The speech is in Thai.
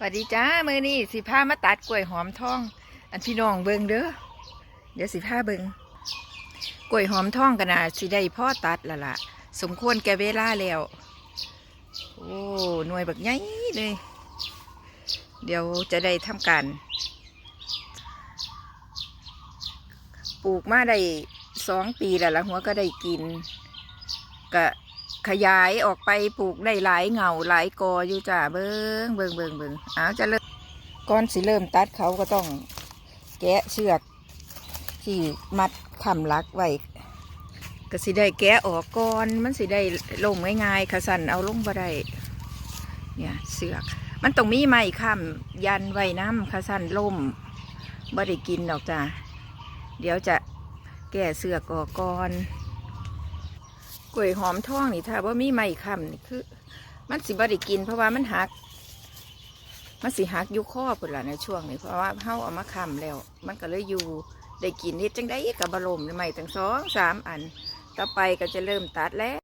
สวัสดีจ้ามือนี้สิพามาตัดกล้วยหอมทอง อันพี่น้องเบิงเด้อเดี๋ยวสิพาเบิงกล้วยหอมทองกันนะสิได้พ่อตัดละล่ะสมควรแก่เวลาแล้ว โอ้หน่วยบักใหญ่เลย เดี๋ยวจะได้ทำการปลูกมาได้สองปีแล้วละหัวก็ได้กินก็ ขยายออกไปปลูกได้หลายเหงาหลายกออยู่จ้าเบิงเบิงเบิงเบิงเอาจะเริ่มก่อนสิเริ่มตัดเขาก็ต้องแกะเชือกที่มัดคำลักไว้ก็สิได้แกะออกก่อนมันสิได้ลงง่ายๆขสันเอาลงบ่ได้เนี่ยเสือก มันต้องมีไม้ค้ำยันไว้น้ำขสันล่มบ่ได้กินดอกจ้าเดี๋ยวจะแก่เสือกออกก่อนก ล้วยหอมทองนี่ถ้าว่ามีไม่คำนี่คือ มันสิบริกิน เพราะว่ามันหัก มันสิหักอยุข้อพุ่นละในช่วงนี้เพราะว่าเฮาเอามาคำแล้ว มันก็เลยอยู่ได้กินนิดจังได้กับบะลมใหม่ตั้งสองสามอัน ต่อไปก็จะเริ่มตัดแล้ว